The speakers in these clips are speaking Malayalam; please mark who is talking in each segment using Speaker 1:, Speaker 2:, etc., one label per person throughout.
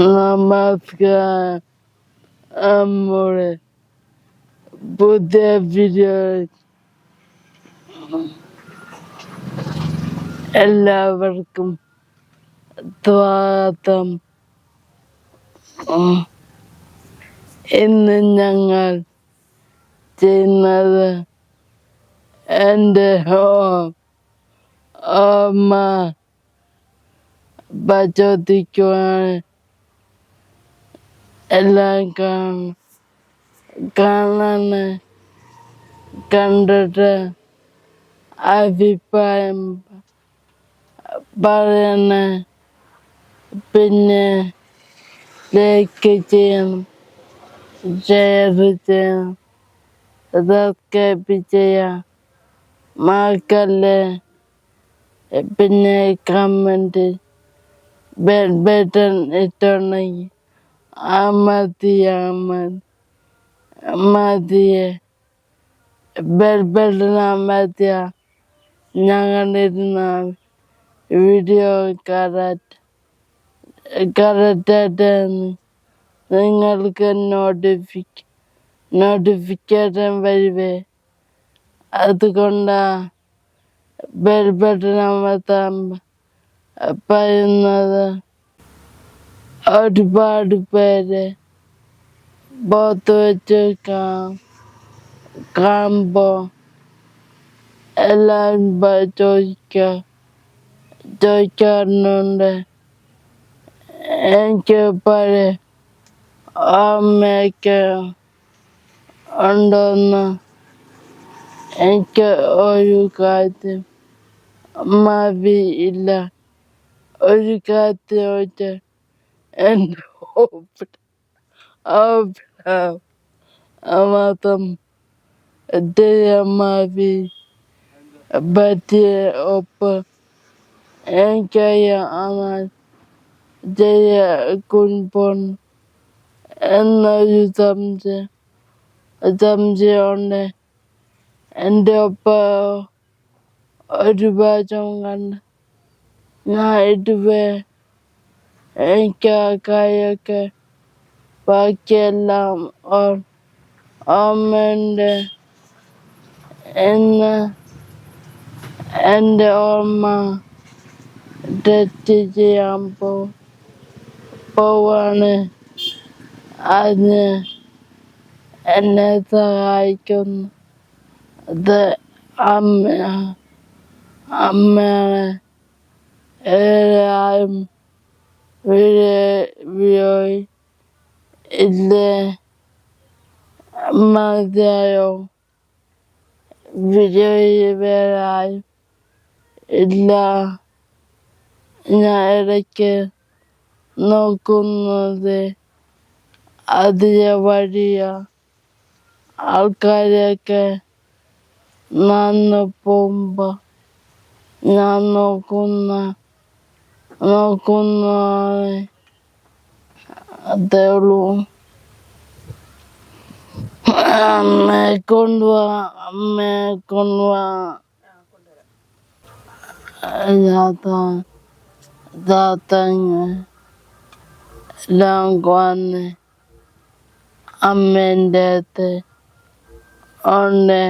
Speaker 1: നമസ്കാരം. നമ്മുടെ പുതിയ വീഡിയോ എല്ലാവർക്കും സ്വാഗതം. ഇന്ന് ഞങ്ങൾ ചെയ്യുന്നത് എന്റെ ഹോ- അമ്മ പരിശോധിക്കുവാൻ എല്ലാം കാണ- കാണാൻ കണ്ടിട്ട് അഭിപ്രായം പറയണ പിന്നെ ലൈക്ക് ചെയ്യണം ഷെയർ ചെയ്യണം സബ്സ്ക്രൈബ് ചെയ്യാം മറക്കല്ലേ പിന്നെ കമന്റ് ബട്ടൺ ഇട്ടുണ്ടെങ്കിൽ അമർത്തിയ മതിയെ ബെൽ ബട്ടൺ അമർത്തിയ ഞങ്ങളിരുന്ന വീഡിയോ കറക്റ്റ് കറക്റ്റായിട്ടാണ് നിങ്ങൾക്ക് നോട്ടിഫിക്ക നോട്ടിഫിക്കേഷൻ വരുവേ അതുകൊണ്ടാ ബെൽ ബട്ടൺ അമർത്താൻ പറയുന്നത് ഒരുപാട് പേര് പുറത്ത് വെച്ച് കാണുമ്പോൾ എല്ലാവരും പ- ചോദിക്ക ചോദിക്കാറുണ്ട്. എനിക്ക് പഴയ അമ്മയൊക്കെ ഉണ്ടോന്ന് എനിക്ക് ഒരു കാര്യം മതി ഇല്ല ഒരു കാര്യം വെച്ച് എന്റെ ഒപ്പിട്ട് മാത്രം മതി പറ്റിയ ഒപ്പ് എനിക്കറിയാം ജയ കുൻപോൺ എന്നൊരു സംശയം സംശയമുണ്ട് എന്റെ ഒപ്പ ഒരു പ്രാവശ്യം കണ്ട് ഞാൻ ഇതുവരെ എനിക്ക് ആ കാര്യമൊക്കെ ബാക്കിയെല്ലാം ഓ- ഓർമ്മയുണ്ട് എന്ന് എന്റെ ഓർമ്മ തെറ്റ് ചെയ്യാൻ പോ പോവാണ് അതിന് എന്നെ സഹായിക്കുന്നു അത് അമ്മ അമ്മയാണ് ഇല്ലേ മതിയായോ വീഡിയോ വേറായും ഇല്ല ഞാൻ ഇടയ്ക്ക് നോക്കുന്നത് അതിലെ വഴിയ ആൾക്കാരെയൊക്കെ നടന്നു പോകുമ്പോ ഞാൻ നോക്കുന്ന Nā kona e te olu. Me konua, me konua. Ia tā, tā tāngi. Lāng kwane. Amen dete. Ane.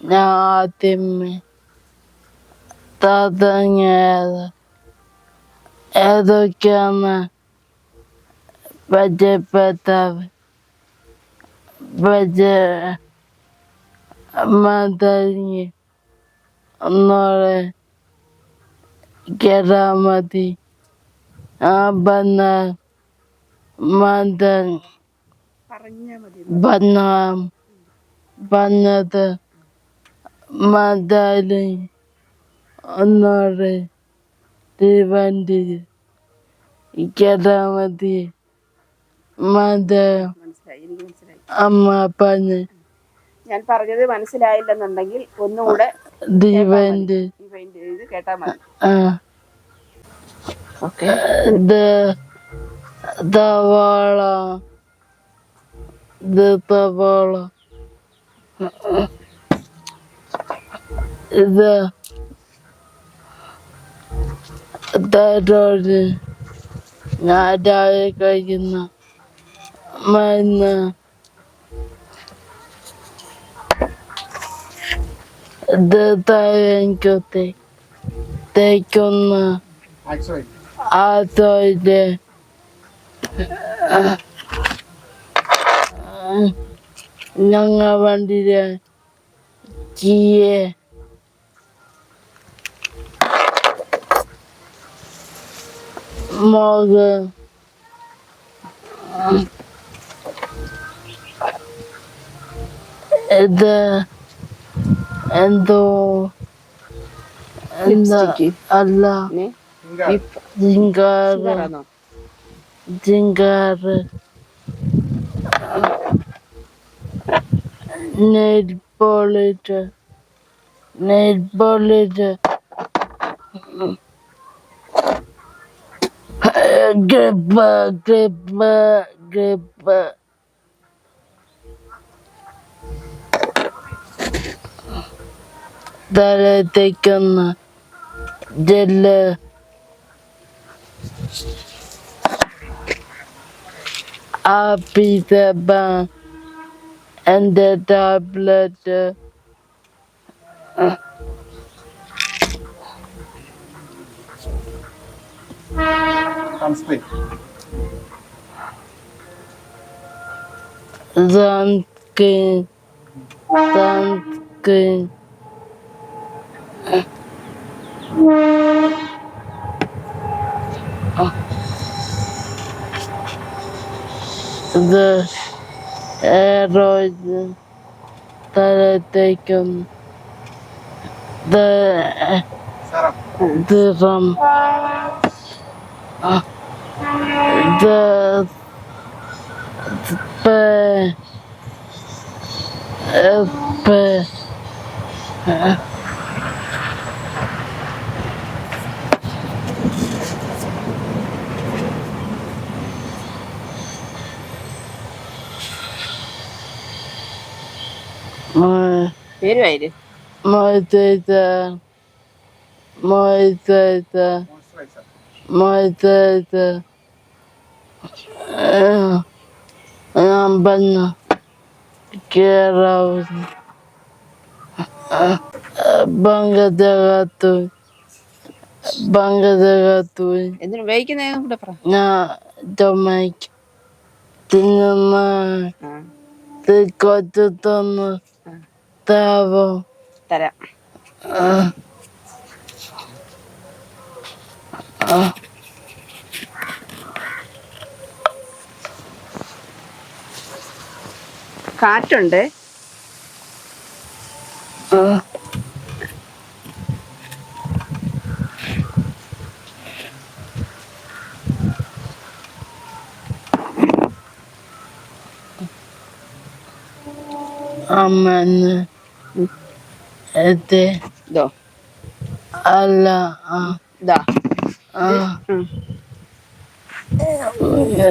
Speaker 1: Nā ātimi. Tā tāngi e. ഏതൊക്കെയാണ് പരിചയപ്പെട്ടത് പരിചയ മതങ്ങി ഒന്നോടെ കേട്ടാ മതി ആ ബന്ന മതൻ ബന്ന ബന്നത് മതലി ഒന്നോടെ തീവണ്ടി കേട്ടാമതി മത.
Speaker 2: മനസ്സിലായി? എനിക്ക് മനസ്സിലായി.
Speaker 1: അമ്മ പറഞ്ഞ്.
Speaker 2: ഞാൻ പറഞ്ഞത് മനസ്സിലായില്ലെന്നുണ്ടെങ്കിൽ ഒന്നുകൂടെ ഈ പെയിന്റ് ചെയ്ത് കേട്ടാ മതി.
Speaker 1: ആ.
Speaker 2: ഓക്കെ.
Speaker 1: ഇത് തവാള ഇത് തവാള ഇത് തരോട് ഞാൻ രാവിലെ കഴിക്കുന്ന മരുന്ന് തേക്കുന്ന
Speaker 3: ആക്സോയിൽ
Speaker 1: ആത്തോide ഞങ്ങ വണ്ടിയിൽ കീയെ മുളക് ഇത് എന്തോ എന്താ
Speaker 2: Lipstick.
Speaker 1: അല്ല
Speaker 2: പിന്നെ
Speaker 3: ഇങ്ക
Speaker 1: ജിങ്കാറ് Gripper, gripper, gripper. Dalatekana, dala. Abi the ban and the tablet.
Speaker 3: Uh,
Speaker 1: Танцти. Танки. Танки. The erosion that take
Speaker 3: taken
Speaker 1: the the rum. Uh, de,
Speaker 2: de para,
Speaker 1: para, Vermelho.
Speaker 3: Moedada. Moedada.
Speaker 1: Motivator ഞാൻ പറഞ്ഞു കേറാവുന്നു ബംഗതകത്തു ബംഗതകത്തു
Speaker 2: എന്തിനു ഉപയോഗിക്കുന്നതെന്ന് കൂടെ പറ.
Speaker 1: ഞാൻ ചുമക്ക് തിന്നുന്ന കൊച്ചു തന്നു. താപം
Speaker 2: തരാം. കാറ്റുണ്ട്.
Speaker 1: അമ്മ എത്തി അല്ല ആ.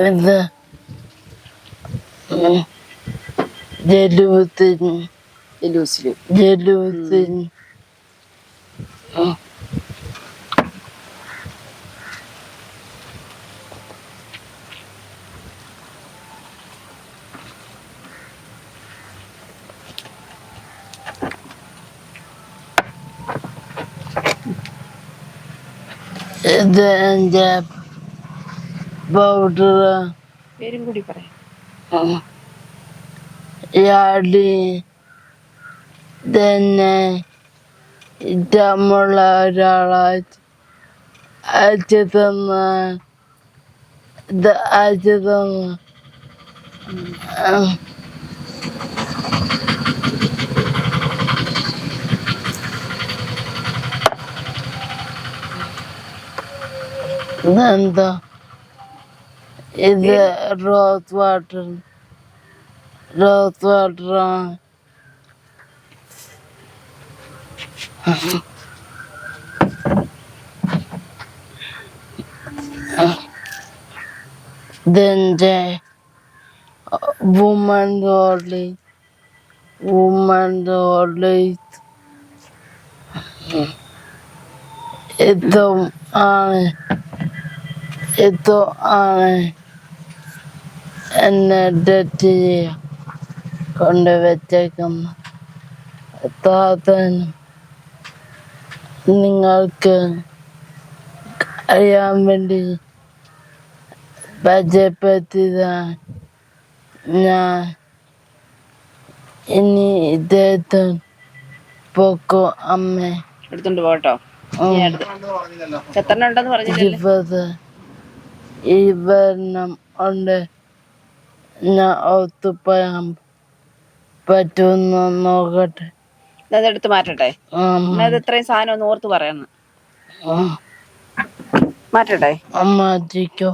Speaker 2: ഇത്
Speaker 1: ജലുത്തിന്
Speaker 2: ഈ ലൂസിൽ
Speaker 1: ജലുത്തിന് ഇത് എന്റെ പൗഡർ
Speaker 2: പേരും കൂടി പറയാം.
Speaker 1: യാടി തന്നെ ഇഷ്ടമുള്ള ഒരാളെ അയച്ചു തന്ന അയച്ചു തന്ന ഇതെന്താ ഇത് റോത്ത് വാട്ടർ റോസ് വാട്ടറാണ് ഇതെന്റെ വുമൺ ഓർലി വുമൺ ഓർലി ഇതും ആണ് ഇതും ആണ് എന്നെ കൊണ്ടുവച്ചേക്കുന്ന താത്തനും നിങ്ങൾക്ക് അറിയാൻ വേണ്ടി പരിചയപ്പെടുത്തിയതാണ് ഞാൻ ഇനി ഇദ്ദേഹത്തെ പൊക്കോ അമ്മ
Speaker 2: എടുത്തോണ്ട് പോട്ടോ എത്ര ഉണ്ടെന്ന് പറഞ്ഞില്ലല്ലോ?
Speaker 1: ഇരുപതെണ്ണം ഉണ്ട്. ഞാൻ ഒത്തുപോയാൻ പറ്റുന്ന നോക്കട്ടെ.
Speaker 2: അതെടുത്ത് മാറ്റട്ടെ? ഇത്രയും സാധനം ഒന്ന് ഓർത്ത് പറയുന്നു. മാറ്റട്ടെ?
Speaker 1: മാറ്റിക്കോ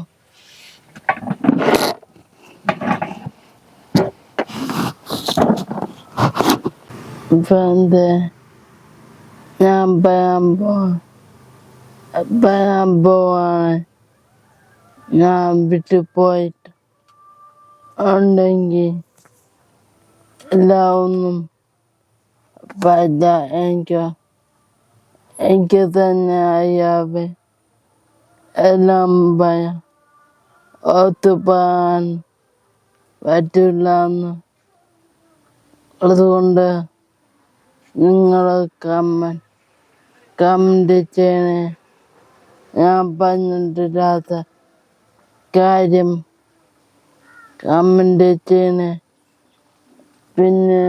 Speaker 1: ഞാൻ പറയാൻ പോവാണ്. ഞാൻ വിട്ടു പോയിട്ട് ഉണ്ടെങ്കിൽ എല്ലാം ഒന്നും എനിക്ക് എനിക്ക് തന്നെ അയ്യാവേ. എല്ലാം ഭയം ഒത്തുപോകാൻ പറ്റില്ല എന്ന്. അതുകൊണ്ട് നിങ്ങൾ കമ്മൻ കമന്റ് ചെയ്യണേ. ഞാൻ പറഞ്ഞിട്ടില്ലാത്ത കാര്യം കമന്റ് ചെയ്യണേ പിന്നെ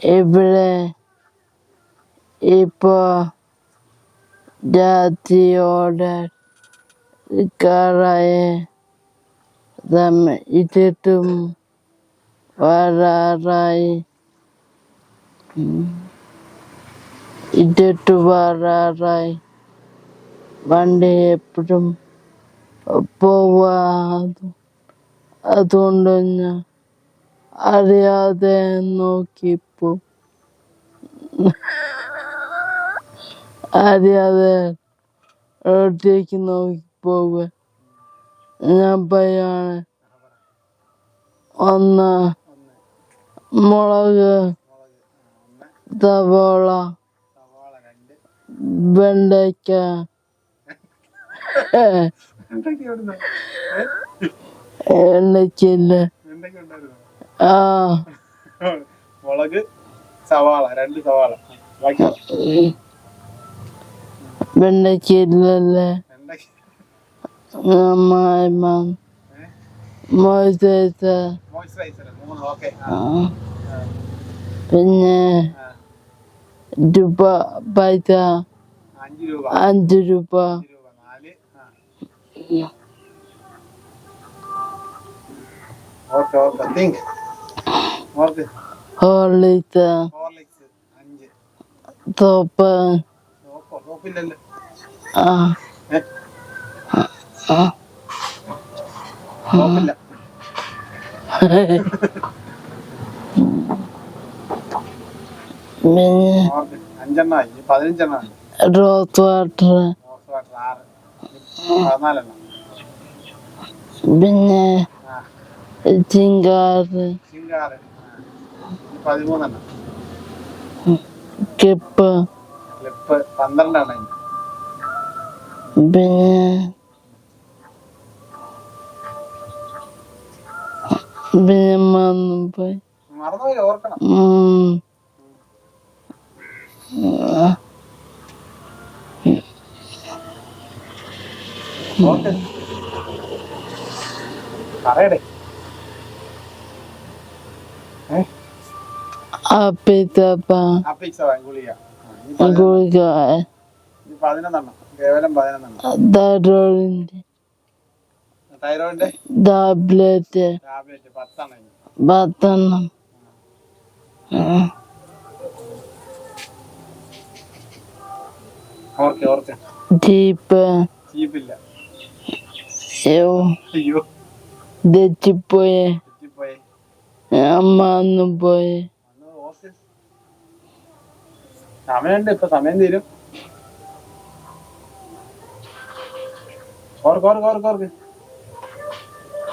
Speaker 1: ഇവിടെ ഇപ്പോ ജാതിയോടെ കാറായ ഇട്ടിട്ടും വരാറായി ഉം. ഇട്ടിട്ട് വരാറായി വണ്ടി എപ്പോഴും പോവാതെ. അതുകൊണ്ട് ഞാൻ അറിയാതെ നോക്കിപ്പോ. അറിയാതെ റോഡിലേക്ക് നോക്കി പോവ ഞാൻ പറയാണ് ഒന്ന് മുളക് സവോള വെണ്ടയ്ക്ക ആ.
Speaker 3: മുളക് സവാള രണ്ട് സവാള. മോയ്സ്ചറൈസർ.
Speaker 1: പിന്നെ രൂപ പൈസ.
Speaker 3: അഞ്ച് രൂപ
Speaker 1: അഞ്ച് രൂപ
Speaker 3: അഞ്ച് രൂപ നാല് ഓർക്ക്
Speaker 1: Horlicks soap rose water
Speaker 3: rose water ആറ്. പതിനാലെണ്ണം.
Speaker 1: പിന്നെ ചിങ്കാറ്. കെപ്പ് പിന്നെ പിന്നെ മറന്നു പോയി
Speaker 3: മറന്നുപോയി ഓർക്കണം
Speaker 1: ഉം. ആ,
Speaker 3: ഓർക്ക് പറയടേ ഏ
Speaker 1: അപ്പിത്തപ്പ
Speaker 3: അപ്പിക്സ ഗുളിക ആ, ഇനി പതിനൊന്ന്-
Speaker 1: ഗുളിക
Speaker 3: ഇനി പതിനൊന്നെണ്ണം കേവലം പതിനൊന്നെണ്ണം
Speaker 1: തൈറോയിഡിന്റെ.
Speaker 3: തൈറോയിഡിന്റെ?
Speaker 1: ടാബ്ലറ്റ്.
Speaker 3: പത്തെണ്ണം
Speaker 1: ചീപ്പ്
Speaker 3: ജീപ്പില്ല.
Speaker 1: അയ്യോ
Speaker 3: അയ്യോ.
Speaker 1: തെറ്റിപ്പോയെ അമ്മ അന്ന് പോയെ
Speaker 3: സമയമുണ്ട് ഇപ്പൊ സമയം തീരും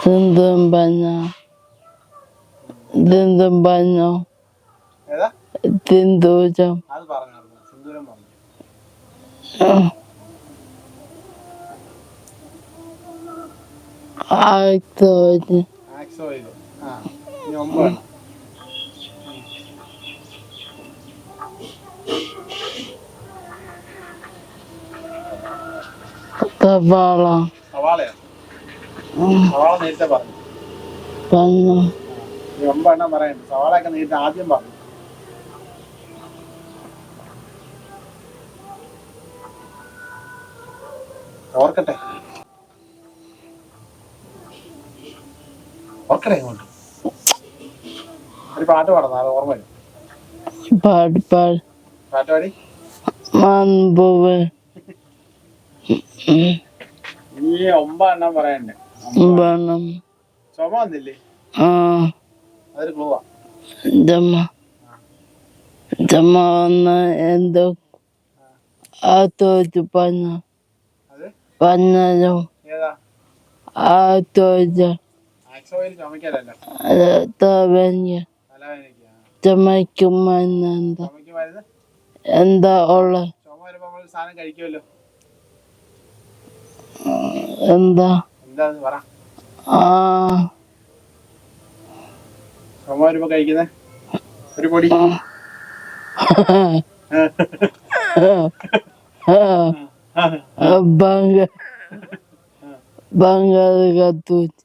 Speaker 1: എന്തും പറഞ്ഞ എന്തും പറഞ്ഞോ തിന്തൂജം
Speaker 3: അത് പറഞ്ഞു പറഞ്ഞു
Speaker 1: ആക്തോജ്
Speaker 3: ആക്സോ ഇത് ആ ഇനി ഒമ്പതാണ്
Speaker 1: കപാള
Speaker 3: സവാളയോ സവാള നേരത്തെ പറഞ്ഞു
Speaker 1: പറഞ്ഞു
Speaker 3: ഇനി ഒമ്പതെണ്ണം പറയണ്ട സവാളയൊക്കെ നേരത്തെ ആദ്യം പറഞ്ഞു ഓർക്കട്ടെ. ഓർക്കട്ടെ ഇങ്ങോട്ട് ഒരു പാട്ട് പാടുന്നു ഓർമ്മ വരും.
Speaker 1: പാട് പാട്.
Speaker 3: പാട്ട് പാടി.
Speaker 1: മൺപൂവ്
Speaker 3: ഈ ഒമ്പതെണ്ണം പറയണ്ടേ
Speaker 1: വേണം
Speaker 3: ചുമ വന്നില്ലേ?
Speaker 1: ആ.
Speaker 3: അതൊരു ക്ലൂവാ
Speaker 1: ജമ. ജമ വന്ന് എന്തോ ആ തോറ്റ് പറഞ്ഞു പറഞ്ഞല്ലോ ആ തോറ്റ്. തവഞ്ഞ
Speaker 3: ചുമക്ക് മരുന്ന്
Speaker 1: എന്താ ഉള്ള എന്താ
Speaker 3: എന്താ
Speaker 1: ആ
Speaker 3: ഒരു പൊടി
Speaker 1: ബംഗ കത്തൂച്ച്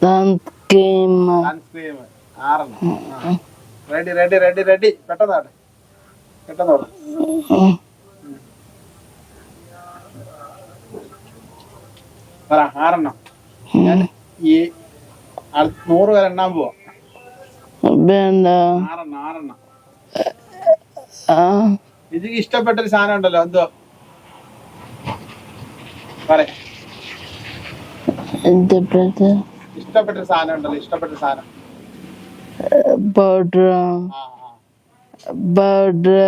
Speaker 3: സൺസ്ക്രീം. ആറെണ്ണം. Ready ready ready ready. പറ ആറെണ്ണം. ഈ നൂറ് പേരെണ്ണാൻ പോവാ. ആറെണ്ണം
Speaker 1: ആ.
Speaker 3: ഇതിക്ക് ഇഷ്ടപ്പെട്ടൊരു സാധനം ഉണ്ടല്ലോ എന്തോ?
Speaker 1: ഇഷ്ടപ്പെട്ട
Speaker 3: ഇഷ്ടപ്പെട്ടൊരു സാധനം ഉണ്ടല്ലോ ഇഷ്ടപ്പെട്ട സാധനം.
Speaker 1: Powder powder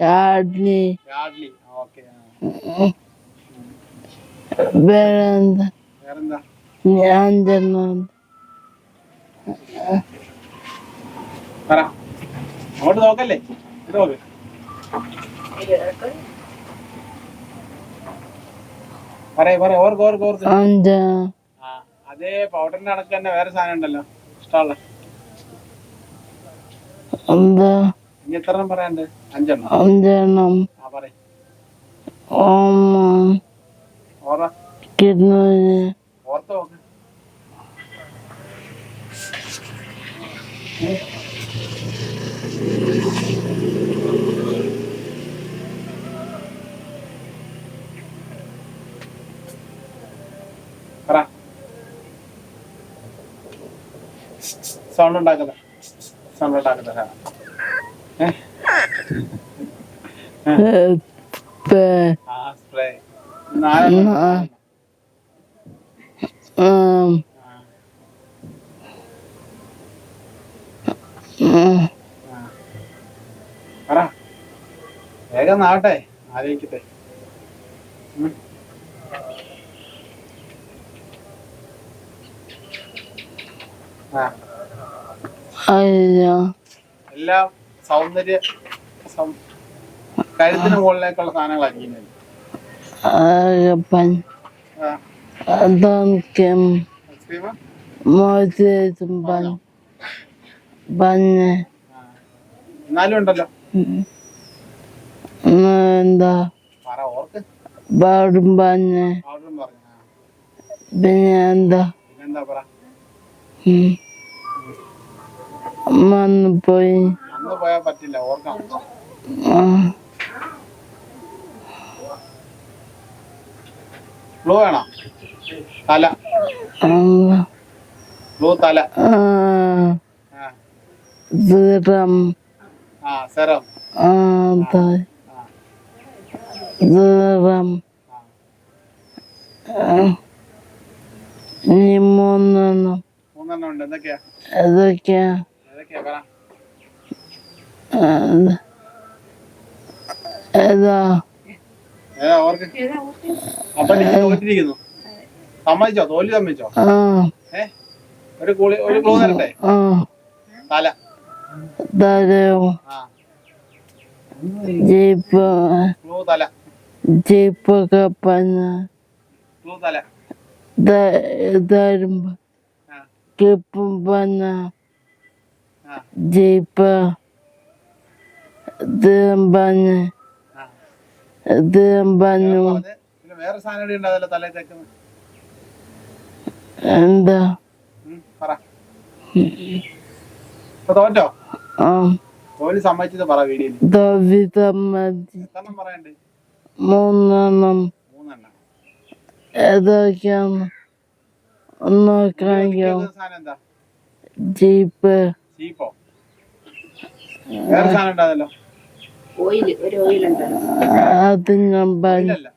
Speaker 1: Yardley.
Speaker 3: Yardley okay
Speaker 1: വേറെന്താ?
Speaker 3: വേറെന്താ?
Speaker 1: ഞാൻ
Speaker 3: പറ അങ്ങോട്ട് നോക്കല്ലേ? ഇത് നോക്ക്. പറയ പറ ഓർക്ക് ഓർക്ക് ഓർക്ക്.
Speaker 1: അഞ്ച
Speaker 3: ആ അതേ പൗഡറിന്റെ അടക്കം തന്നെ വേറെ സാധനം ഉണ്ടല്ലോ. ഇഷ്ടമുള്ള. ഇനി എത്ര എണ്ണം പറയാണ്ട് അഞ്ചെണ്ണം.
Speaker 1: അഞ്ചെണ്ണം.
Speaker 3: ആ ഓർത്ത് നോക്ക്. സൗണ്ട് ഉണ്ടാക്കുന്ന സൗണ്ട് ഉണ്ടാക്കുന്ന സ്പ്രേ നാലെണ്ണം
Speaker 1: ആ. ഉം
Speaker 3: ആ,
Speaker 1: ഉം
Speaker 3: ആ. പറ നാട്ടെ ആലോചിക്കട്ടെ. എല്ലാം സൗന്ദര്യ കഴുത്തിന് മുകളിലേക്കുള്ള
Speaker 1: സാധനങ്ങളായിരിക്കും
Speaker 3: എന്നാലും ഉണ്ടല്ലോ.
Speaker 1: എന്താ? പാടും
Speaker 3: ആ.
Speaker 1: പിന്നെ എന്താ. വന്ന് പോയി.
Speaker 3: ക്ലൂ വേണോ? തല. ബ്ലൂ തല.
Speaker 1: ദിറം
Speaker 3: ആ. സെറം.
Speaker 1: ആ ത
Speaker 3: ആ
Speaker 1: ദിറം
Speaker 3: ആ
Speaker 1: ഇനി മൂന്നെണ്ണം ആ, ഏതാ?
Speaker 3: സമ്മതിച്ചോ? തോലി സമ്മതിച്ചോ? ഏ? ഒരു കൂളി ഒരു ക്ലൂ തരട്ടെ?
Speaker 1: ആ.
Speaker 3: തല.
Speaker 1: ജീപ്പ്
Speaker 3: ക്ലൂ തല.
Speaker 1: ജീപ്പ് കപ്പന
Speaker 3: ദ തല
Speaker 1: തരുമ്പോ കിപ്പും പന ജീപ്പ് തിരുമ്പന് തിരുമ്പനു എന്താ?
Speaker 3: തോറ്റോ?
Speaker 1: ആ.
Speaker 3: തോൽവി സമ്മതിച്ചത് പറ വീഡിയോയിൽ. പറയണ്ട്?
Speaker 1: മൂന്നെണ്ണം. ഏതൊക്കെയാണ്?
Speaker 3: എന്താ?
Speaker 1: ജീപ്പ്. അത് ഞാൻ
Speaker 3: ഇല്ലല്ല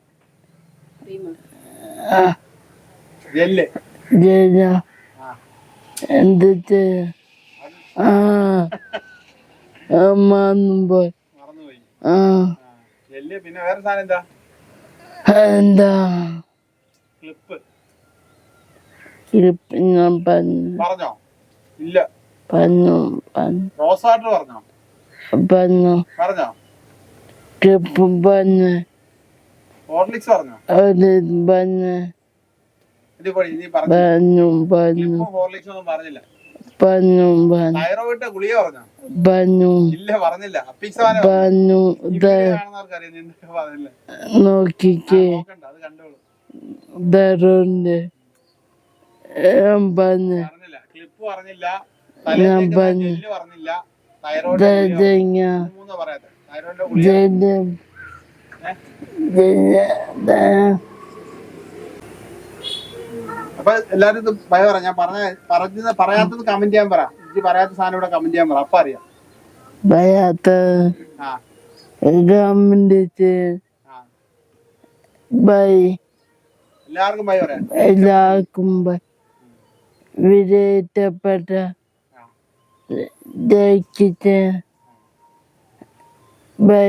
Speaker 1: ആ.
Speaker 3: മറന്നുപോയി.
Speaker 1: ആ.
Speaker 3: ആ പിന്നെ വേറെ സാധനം എന്താ?
Speaker 1: എന്താ?
Speaker 3: ക്ലിപ്പ്.
Speaker 1: ക്ലിപ്പ് ഞാൻ പറഞ്ഞു
Speaker 3: പറഞ്ഞോ? ഇല്ല.
Speaker 1: പറഞ്ഞു പറഞ്ഞു
Speaker 3: റോസ് വാട്ടർ പറഞ്ഞോ?
Speaker 1: പറഞ്ഞു
Speaker 3: പറഞ്ഞോ?
Speaker 1: ക്ലിപ്പ് പറഞ്ഞു
Speaker 3: ഹോർലിക്സ് പറഞ്ഞോ?
Speaker 1: ഒരു പറഞ്ഞു
Speaker 3: ഇത് പോയി നീ പറഞ്ഞു?
Speaker 1: പറഞ്ഞു പറഞ്ഞു
Speaker 3: ക്ലിപ്പും ഹോർലിക്സും ഒന്നും പറഞ്ഞില്ല.
Speaker 1: പറഞ്ഞു പറഞ്ഞു
Speaker 3: തൈറോയിഡ് ഗുളിക പറഞ്ഞോ? ഇല്ല പറഞ്ഞില്ല. അപ്പിക്സാന
Speaker 1: നോക്കിക്കേ.
Speaker 3: അത് കണ്ടോളൂ.
Speaker 1: ദറുണ്ട് പറഞ്ഞു
Speaker 3: പറഞ്ഞില്ല. ക്ലിപ്പ് പറഞ്ഞില്ല. തലയിലേക്ക്
Speaker 1: പറഞ്ഞു.
Speaker 3: ജെല്ല് പറഞ്ഞില്ല. തൈറോയിഡ്
Speaker 1: ദഞ്ഞ
Speaker 3: മൂന്ന് പറയാത്തെ. തൈറോയിഡിന്റെ ഗുളിക
Speaker 1: ജയ ജയ
Speaker 3: അപ്പൊ എല്ലാരും ഇത് ഭയ പറ ഞാൻ പറഞ്ഞ പറഞ്ഞത് പറയാത്തത് കമന്റ് ചെയ്യാൻ പറ. എനിക്ക് പറയാത്ത സാധനം ഇവിടെ കമന്റ് ചെയ്യാൻ പറ അപ്പൊ അറിയാം. ആ. ആ.
Speaker 1: ബൈ
Speaker 3: എല്ലാവർക്കും ഭയ പറയാം.
Speaker 1: എല്ലാവർക്കും ബൈ വിലയിരുത്തപ്പെട്ട
Speaker 3: ആ.
Speaker 1: ദഹിച്ചിട്ട് ബൈ